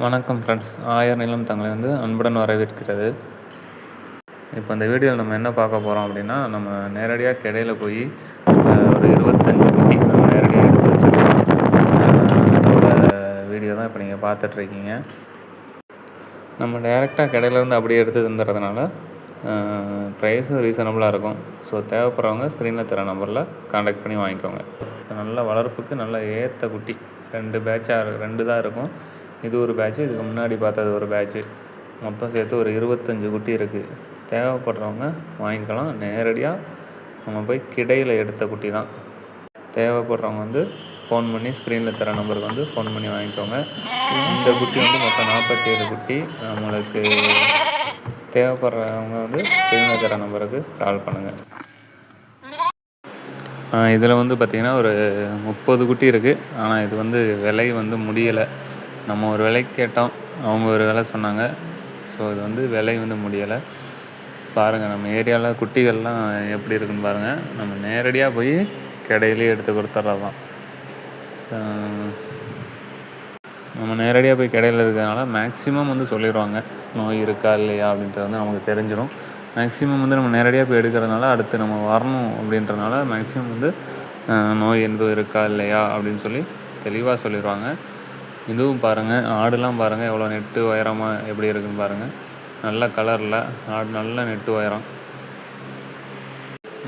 வணக்கம் ஃப்ரெண்ட்ஸ் ஆயர் நிலம் தங்களை வந்து அன்புடன் வரவேற்கிறது. இப்போ இந்த வீடியோவில் நம்ம என்ன பார்க்க போகிறோம் அப்படின்னா நம்ம நேரடியாக கிடையில் போய் ஒரு இருபத்தஞ்சி குட்டி நம்ம நேரடியாக எடுத்து வச்சுருக்கோம். அதோட வீடியோ தான் இப்போ நீங்கள் பார்த்துட்ருக்கீங்க நம்ம டைரெக்டாக கடையிலேருந்து அப்படியே எடுத்து தந்துடுறதுனால ப்ரைஸும் ரீசனபுளாக இருக்கும். ஸோ தேவைப்படுறவங்க ஸ்க்ரீனில் தர நம்பரில் காண்டாக்ட் பண்ணி வாங்கிக்கோங்க. நல்ல வளர்ப்புக்கு நல்ல ஏற்ற குட்டி. ரெண்டு பேட்சாக ரெண்டு தான் இருக்கும். இது ஒரு பேட்ச் இதுக்கு முன்னாடி பார்த்தது ஒரு பேட்ச்சு மொத்தம் சேர்த்து ஒரு இருபத்தஞ்சி குட்டி இருக்குது தேவைப்படுறவங்க வாங்கிக்கலாம். நேரடியாக நம்ம போய் கிடையில் எடுத்த குட்டி தான். தேவைப்படுறவங்க வந்து ஃபோன் பண்ணி ஸ்க்ரீனில் தர நம்பருக்கு வந்து ஃபோன் பண்ணி வாங்கிக்கோங்க. இந்த குட்டி வந்து மொத்தம் நாற்பத்தி ஏழு குட்டி. நம்மளுக்கு தேவைப்படுறவங்க வந்து ஸ்க்ரீனில் தர நம்பருக்கு கால் பண்ணுங்கள் இதில் வந்து பார்த்திங்கன்னா ஒரு முப்பது குட்டி இருக்குது ஆனால் இது வந்து விலை வந்து முடியலை. நம்ம ஒரு விலைக்கு கேட்டோம் அவங்க ஒரு விலை சொன்னாங்க. ஸோ இது வந்து விலை வந்து முடியலை. பாருங்கள் நம்ம ஏரியாவில் குட்டிகள்லாம் எப்படி இருக்குன்னு பாருங்கள் நம்ம நேரடியாக போய் கடையிலே எடுத்து கொடுத்துட்றது நம்ம நேரடியாக போய் கடையில் இருக்கிறதுனால மேக்ஸிமம் வந்து சொல்லிடுவாங்க. நோய் இருக்கா இல்லையா அப்படின்றது வந்து நமக்கு தெரிஞ்சிடும் மேக்ஸிமம் வந்து நம்ம நேரடியாக போய் எடுக்கிறதுனால அடுத்து நம்ம வரணும் அப்படின்றனால மேக்ஸிமம் வந்து நோய் எந்த இருக்கா இல்லையா அப்படின்னு சொல்லி தெளிவாக சொல்லிடுவாங்க. இதுவும் பாருங்கள் ஆடுலாம் பாருங்கள் எவ்வளோ நெட்டு உயரமாக எப்படி இருக்குன்னு பாருங்கள் நல்ல கலரில் ஆடு நல்ல நெட்டு உயரம்.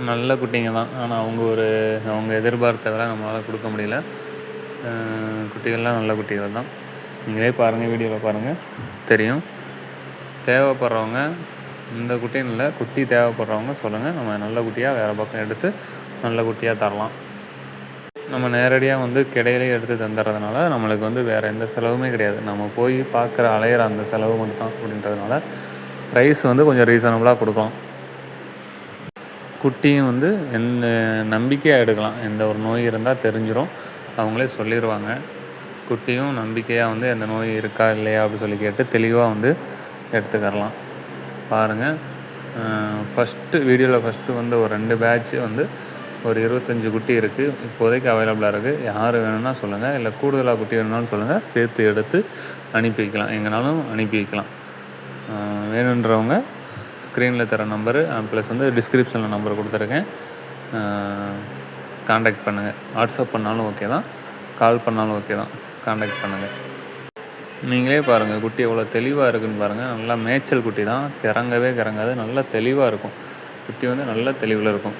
நல்ல குட்டிங்க தான். ஆனால் அவங்க ஒரு அவங்க எதிர்பார்த்ததெல்லாம் நம்மளால் கொடுக்க முடியல. குட்டிகள்லாம் நல்ல குட்டிகள் தான். நீங்களே பாருங்கள் வீடியோவில் பாருங்கள் தெரியும். தேவைப்படுறவங்க இந்த குட்டின்னு இல்லை குட்டி தேவைப்படுறவங்க சொல்லுங்கள் நம்ம நல்ல குட்டியாக வேறு பக்கம் எடுத்து நல்ல குட்டியாக தரலாம். நம்ம நேரடியாக வந்து கிடையிலே எடுத்து தந்துடுறதுனால நம்மளுக்கு வந்து வேறு எந்த செலவுமே கிடையாது. நம்ம போய் பார்க்குற அலையிற அந்த செலவு மட்டும் தான் அப்படின்றதுனால ப்ரைஸ் வந்து கொஞ்சம் ரீசனபுளாக கொடுக்கலாம். குட்டியும் வந்து எந்த நம்பிக்கையாக எடுக்கலாம். எந்த ஒரு நோய் இருந்தால் தெரிஞ்சிடும் அவங்களே சொல்லிடுவாங்க குட்டியும் நம்பிக்கையாக வந்து எந்த நோய் இருக்கா இல்லையா அப்படின்னு சொல்லி கேட்டு தெளிவாக வந்து எடுத்துக்கரலாம். பாருங்கள் ஃபஸ்ட்டு வீடியோவில் ஃபஸ்ட்டு வந்து ஒரு ரெண்டு பேட்ச் வந்து ஒரு இருபத்தஞ்சி குட்டி இருக்குது இப்போதைக்கு அவைலபிளாக இருக்குது யார் வேணும்னா சொல்லுங்கள் இல்லை கூடுதலாக குட்டி வேணும்னாலும் சொல்லுங்கள் சேர்த்து எடுத்து அனுப்பி வைக்கலாம். எங்கேனாலும் அனுப்பி வைக்கலாம். வேணுன்றவங்க ஸ்க்ரீனில் தர நம்பரு ப்ளஸ் வந்து டிஸ்கிரிப்ஷனில் நம்பர் கொடுத்துருக்கேன். காண்டாக்ட் பண்ணுங்கள் வாட்ஸ்அப் பண்ணாலும் ஓகே தான். கால் பண்ணாலும் ஓகே தான். காண்டாக்ட் பண்ணுங்கள் நீங்களே பாருங்கள் குட்டி எவ்வளோ தெளிவாக இருக்குதுன்னு பாருங்கள் நல்லா மேய்ச்சல் குட்டி தான். கிறங்கவே கிறங்காது. நல்லா தெளிவாக இருக்கும். குட்டி வந்து நல்ல தெளிவில் இருக்கும்.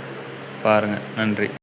பாருங்கள் நன்றி.